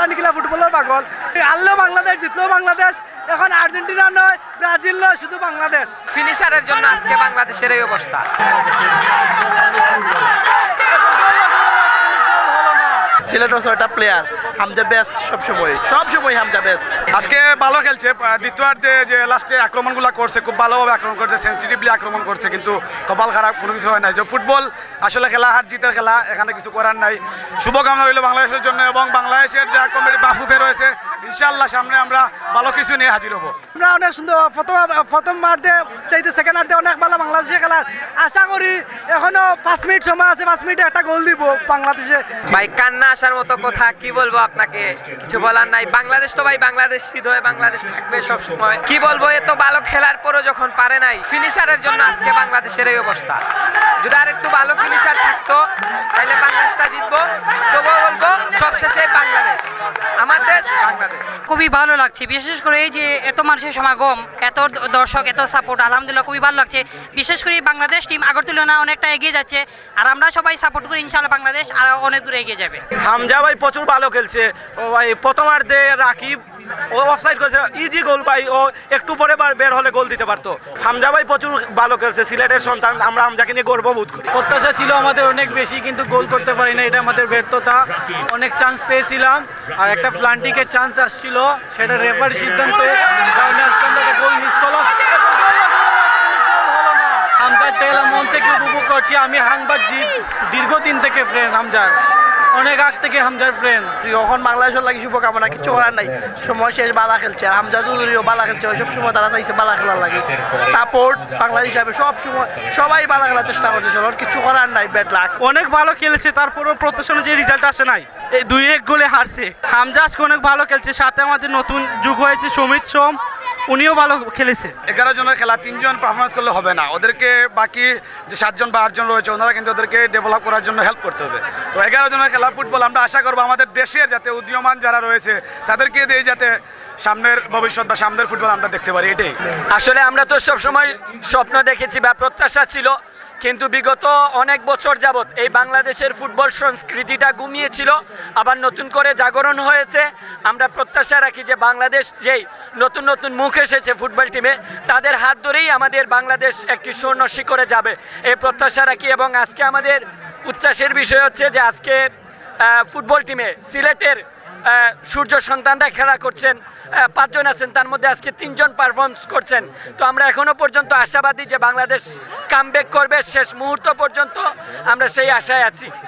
তারা নিকিলা ফুটবলের পাগল। হারলেও বাংলাদেশ জিতলেও বাংলাদেশ এখন আর্জেন্টিনা নয় ব্রাজিল নয় শুধু বাংলাদেশ। ফিনিশারের জন্য আজকে বাংলাদেশের এই অবস্থা। সিলেট ছয়টা প্লেয়ার হামজা বেস্ট সবসময় সবসময় হামজা বেস্ট আজকে ভালো খেলছে দ্বিতীয়ার্ধে যে লাস্টে আক্রমণগুলো করছে, খুব ভালোভাবে আক্রমণ করছে সেন্সিটিভলি আক্রমণ করছে, কিন্তু কপাল খারাপ কোনো কিছু হয় নাই। যে ফুটবল আসলে খেলা, হার জিতের খেলা, এখানে কিছু করার নাই। শুভকামনা রইল বাংলাদেশের জন্য এবং বাংলাদেশের যে কমেডি বাফুফে রয়েছে ইনশাল্লাহ সামনে আমরা ভালো কিছু নিয়ে হাজির হব। আমরা অনেক সুন্দর প্রথম প্রথম মার্ধে চাইতে সেকেন্ড হার্ধে অনেক ভালো বাংলাদেশে খেলার। আশা করি এখনও পাঁচ মিনিট সময় আছে পাঁচ মিনিটে একটা গোল দিব বাংলাদেশে। ভাই কান্না আসার মতো কথা কি বলব আপনাকে? কিছু বলার নাই। বাংলাদেশ তো ভাই বাংলাদেশ সিদ্ধ হয়ে বাংলাদেশ থাকবে সব সময়। কি বলব এত ভালো খেলার পরও যখন পারে নাই ফিনিশারের জন্য আজকে বাংলাদেশের এই অবস্থা। যদি আর একটু ভালো ফিনিশার থাকতো তাহলে বাংলাদেশটা জিতবো তবুও বলব সবশেষে বাংলাদেশ আমার দেশ বাংলাদেশ খুবই ভালো লাগছে। বিশেষ করে এই যে এত মানুষের সমাগম এত দর্শক এত সাপোর্ট আলহামদুলিল্লাহ খুবই ভালো লাগছে। বিশেষ করে বাংলাদেশ টিম আগের তুলনায় অনেকটা এগিয়ে যাচ্ছে আর আমরা সবাই সাপোর্ট করি ইনশাআল্লাহ বাংলাদেশ আরও অনেক দূরে এগিয়ে যাবে। হামজা ভাই প্রচুর ভালো খেলছে। ও ভাই প্রথমার্ধে রাকিব ও অফসাইড করেছে। ইজি গোল পাই ও একটু পরে বার- বের হলে গোল দিতে পারতো। হামজা ভাই প্রচুর ভালো খেলছে সিলেটের সন্তান আমরা হামজাকে নিয়ে গর্ববোধ করি। প্রত্যাশা ছিল আমাদের অনেক বেশি কিন্তু গোল করতে পারি না এটা আমাদের ব্যর্থতা। অনেক চান্স পেয়েছিলাম আর একটা প্লান্টিকের চান্স আসছিল। সেটা রেফারি সিদ্ধান্তে গোল মিস করলাম হামজার তেলা মন থেকে উপভোগ করছি। আমি হাংবাদ জি দীর্ঘদিন থেকে ফ্রেন্ড হামজার অনেক আগ থেকে হামজার ফ্রেন্ড যখন বাংলাদেশের লাগি শুভকামনা কিছু করার নাই। সময় শেষ, বালা খেলছে। আর হামজা চৌধুরীও বালা খেলছে। ওই সব সময় তারা চাইছে বালা খেলার লাগে। সাপোর্ট বাংলাদেশ হিসাবে সব সময় সবাই বালা খেলার চেষ্টা করছে। সবার কিছু করার নাই ব্যাড লাক অনেক ভালো খেলেছে, তারপরেও প্রত্যাশা অনুযায়ী রেজাল্ট আসে নাই। এই দুই এক গোলে হারছে। হামজা আজকে অনেক ভালো খেলছে। সাথে আমাদের নতুন যুগ হয়েছে, সমিত সোম। উনিও ভালো খেলেছে। এগারো জনের খেলা তিনজন পারফরমেন্স করলে হবে না। ওদেরকে বাকি যে সাতজন বা আটজন রয়েছে ওনারা কিন্তু ওদেরকে ডেভেলপ করার জন্য হেল্প করতে হবে। তো এগারো জনের খেলা ফুটবল আমরা আশা করব আমাদের দেশের যাতে উদীয়মান যারা রয়েছে তাদেরকে দিয়ে যাতে সামনের ভবিষ্যৎ বা সামনের ফুটবল আমরা দেখতে পারি। এটাই। আসলে আমরা তো সবসময় স্বপ্ন দেখেছি বা প্রত্যাশা ছিল কিন্তু বিগত অনেক বছর যাবৎ এই বাংলাদেশের ফুটবল সংস্কৃতিটা ঘুমিয়েছিল আবার নতুন করে জাগরণ হয়েছে। আমরা প্রত্যাশা রাখি যে বাংলাদেশ যেই নতুন নতুন মুখ এসেছে ফুটবল টিমে, তাদের হাত ধরেই আমাদের বাংলাদেশ একটি স্বর্ণ শিখরে যাবে। এই প্রত্যাশা রাখি এবং আজকে আমাদের উচ্ছ্বাসের বিষয় হচ্ছে যে আজকে ফুটবল টিমে সিলেটের সূর্য সন্তানরা খেলা করছেন পাঁচজন আছেন, তার মধ্যে আজকে তিনজন পারফর্মস করছেন। তো আমরা এখনও পর্যন্ত আশাবাদী যে বাংলাদেশ কামব্যাক করবে, শেষ মুহূর্ত পর্যন্ত আমরা সেই আশায় আছি।